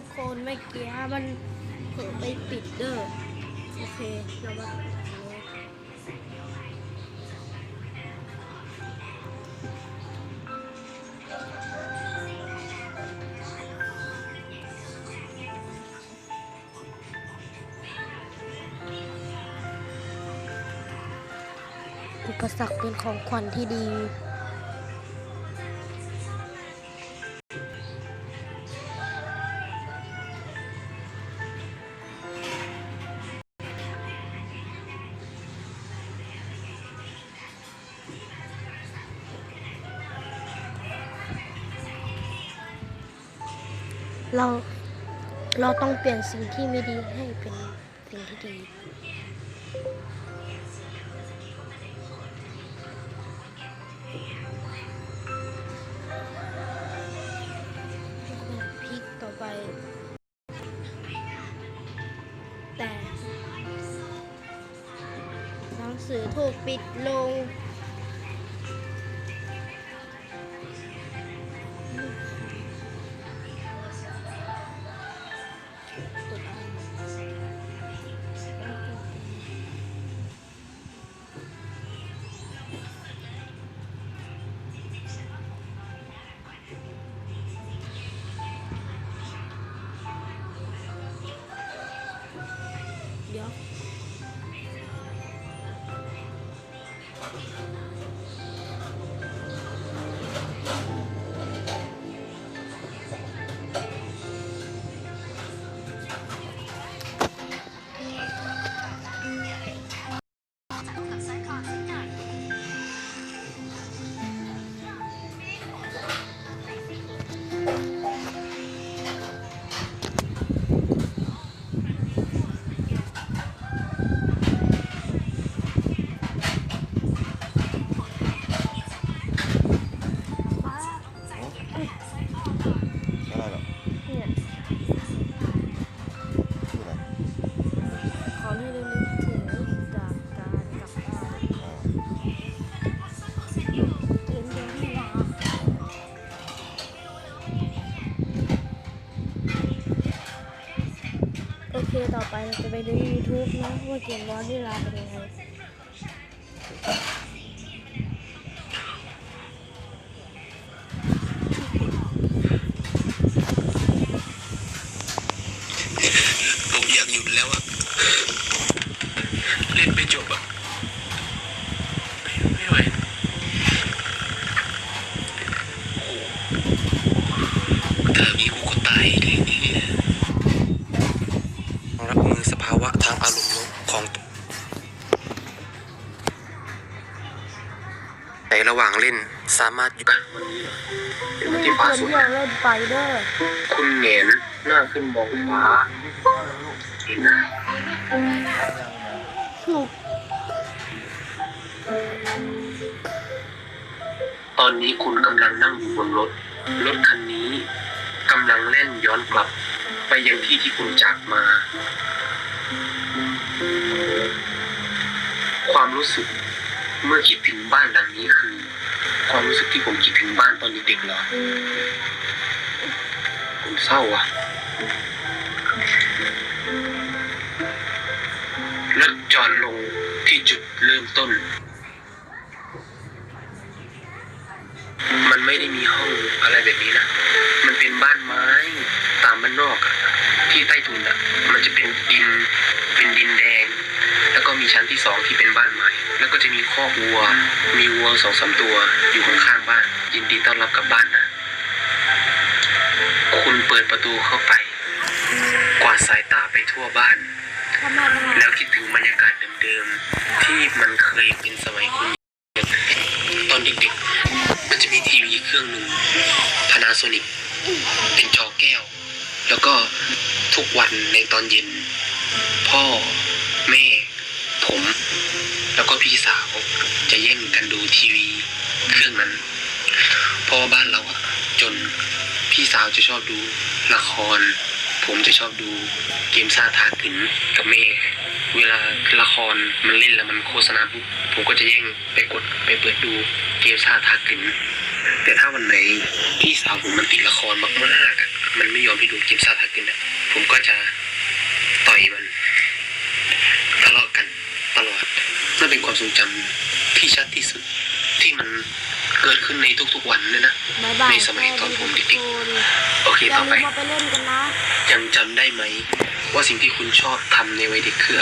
ทุกคนเมื่อกี้มันเผลอไปปิดเด้อโอเคเรามาอุปสรรคเป็นของขวัญที่ดี เราเราต้องเปลี่ยนสิ่งที่ไม่ดีให้เป็นสิ่งที่ดีพลิกต่อไป แต่หนังสือถูกปิดลง อเคต่อไปเราจะไปดู YouTube นะว่าเกมวอลที่ลาเป็นยังไงผมอยากหยุดแล้วอะเล่นไม่จบอะไม่ไหวโอ้โหถ้ามีกูก็ตายเในระหว่างเล่นสามารถอยู่กันวันนี้เป็นวันที่ฟ้าสวยเล่นเล่นไปเด้อคุณเหงนหน้าขึ้นมองฟ้าเห็นถูกตอนนี้คุณกำลังนั่งอยู่บนรถ รถคันนี้กำลังเล่นย้อนกลับ ไปยังที่ที่คุณจากมา ความรู้สึกเมื่อคิดถึงบ้านหลังนี้ ความรู้สึกที่ผมคิดถึงบ้านตอนเด็กๆเหรอผมเศร้าอะ รถจอดลงที่จุดเริ่มต้น มันไม่ได้มีห้องอะไรแบบนี้นะ มันเป็นบ้านไม้ตามบ้านนอกอะที่ใต้ถุนอะมันจะเป็นดิน เป็นดินแดง แล้วก็มีชั้นที่สองที่เป็นบ้านไม้ แล้วก็จะมีคอกวัว มีวัวสองสามตัวอยู่ข้างๆบ้าน ยินดีต้อนรับกลับบ้านนะ คุณเปิดประตูเข้าไป กวาดสายตาไปทั่วบ้านทำมาทำไมแล้วคิดถึงบรรยากาศเดิมๆ ที่มันเคยเป็นสมัยคุณตอนเด็กๆ มันจะมีทีวีเครื่องหนึ่ง Panasonic เป็นจอแก้ว แล้วก็ทุกวันในตอนเย็น พ่อ แม่ ผม แล้วก็พี่สาวจะแย่งกันดูทีวีเครื่องนั้นเพราะว่าบ้านเราอะจนพี่สาวจะชอบดูละคร ผมจะชอบดูเกมซาทาถึงกับแม่เวลาละครมันเล่นแล้วมันโฆษณาปุ๊บผมก็จะแย่งไปกดไปเปิดดูเกมซาทาถึงแต่ถ้าวันไหนพี่สาวผมมันติดละครมากๆมันไม่ยอมไปดูเกมซาทาเกินอะผมก็จะต่อยมันทะเลาะกันตลอดนั่น เป็นความทรงจำที่ชัดที่สุดที่มันเกิดขึ้นในทุกๆวันเลยนะบายบายในสมัยตอนผมเด็กทุคนโอเคอย่าต่อลืไป มมาไปเล่นกันนะ ยังจำได้ไหม ว่าสิ่งที่คุณชอบทำในวัยเด็กคือ